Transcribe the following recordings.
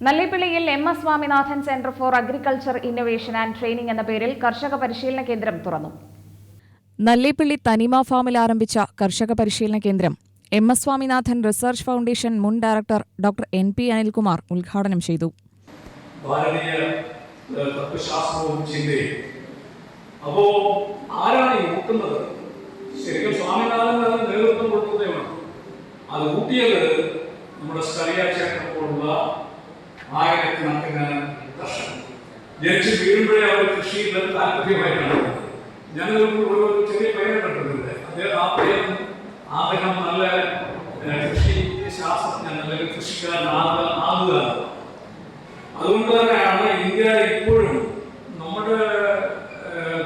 നല്ലിപ്പിള്ളിയിൽ M S Swaminathan centre for agriculture innovation and training എന്ന പേരിൽ കർഷക പരിശീലന കേന്ദ്രം തുറന്നു. നല്ലിപ്പിള്ളി തനിമ ഫാമിൽ ആരംഭിച്ച കർഷക പരിശീലന കേന്ദ്രം M S Swaminathan research foundation മുൻ director doctor N P Anilkumar ഉദ്ഘാടനം ചെയ്തു. ഭാരതീയ ഏഹ്, തത്വശാസ്ത്രവും ചിന്തയും. അപ്പോ ആരാണ് ഈ ഊട്ടുന്നത് ശരിക്കും സ്വാമിനാഥൻ നേതൃത്വം കൊടുക്കുന്നതാണ് അത് ഊട്ടിയത് നമ്മുടെ സ്കറിയാച്ചേട്ടനെ പോലുള്ള ആയിരക്കണക്കിന് വർഷം ജനിച്ച് വീഴുമ്പോഴേ അവർ കൃഷിയിൽ താല്പര്യമായിട്ടാണ്. ഞാൻ ഒരു ചെറിയ കണ്ടിട്ടുണ്ട് അദ്ദേഹം ആ പയ്യൻ അദ്ദേഹം നല്ല കൃഷി ശാസ്ത്രജ്ഞൻ അല്ലെങ്കിൽ കൃഷിക്കാരനാകുക ആകുക അതുകൊണ്ട് തന്നെയാണ് ഇന്ത്യ ഇപ്പോഴും നമ്മുടെ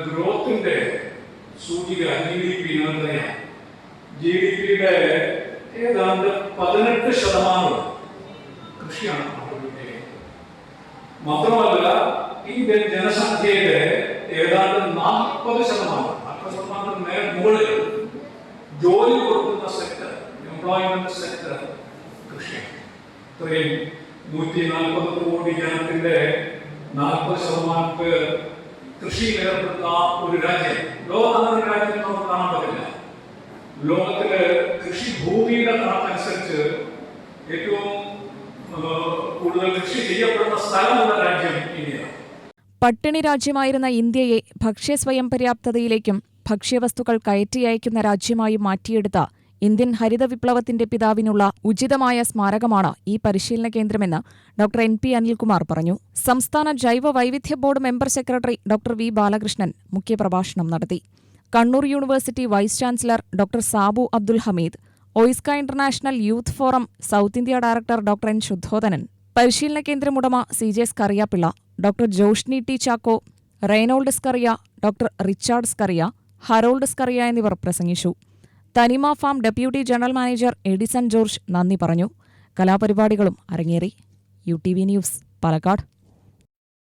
ഗ്രോത്തിന്റെ സൂചിക ജി ഡി പി നമുക്കറിയാം ജി ഡി പിയുടെ ഏതാണ്ട് പതിനെട്ട് ശതമാനം കൃഷിയാണ്. മാത്രമല്ല ഈ ജന- ജനസംഖ്യയുടെ ഏതാണ്ട് നാൽപ്പത് ശതമാനം നാൽപ്പത് ശതമാനത്തിന് മേൽ മുകളിൽ ജോലി കൊടുക്കുന്ന സെക്ടർ എംപ്ലോയ്മെന്റ് സെക്ടർ കൃഷിയാണ്. നൂറ്റി നാൽപ്പത് കോടി ജനത്തിന്റെ നാൽപ്പത് ശതമാനം പേർ കൃഷിയിൽ ഏർപ്പെടുന്ന ഒരു രാജ്യം. ലോകത്തിന് രാജ്യം നമുക്ക് കാണാൻ പറ്റില്ല. ലോകത്തിലെ കൃഷി ഭൂമിയുടെ കണക്കനുസരിച്ച് ഏറ്റവും ചെയ്യപ്പെടുന്ന സ്ഥലമുള്ള പട്ടിണി രാജ്യമായിരുന്ന ഇന്ത്യയെ ഭക്ഷ്യ സ്വയം പര്യാപ്തതയിലേക്കും ഭക്ഷ്യവസ്തുക്കൾ കയറ്റി അയക്കുന്ന രാജ്യമായും മാറ്റിയെടുത്ത ഇന്ത്യൻ ഹരിത വിപ്ലവത്തിന്റെ പിതാവിനുള്ള ഉചിതമായ സ്മാരകമാണ് ഈ പരിശീലന കേന്ദ്രമെന്ന് ഡോക്ടർ എൻ പി അനിൽകുമാർ പറഞ്ഞു. സംസ്ഥാന ജൈവ വൈവിധ്യ board member secretary doctor V Balakrishnan മുഖ്യപ്രഭാഷണം നടത്തി. Kannur university vice chancellor doctor Sabu Abdul Hameed OISCA international youth forum south India director doctor N Suddhodanan. പരിശീലന കേന്ദ്രം ഉടമ C J Skariyapillai doctor Joshni T Chacko Reynold Scaria doctor Richard Scaria Harold Scaria എന്നിവർ പ്രസംഗിച്ചു. Thanima farm deputy general manager Edison George നന്ദി പറഞ്ഞു. കലാപരിപാടികളും അരങ്ങേറി. U T V news Palakkad.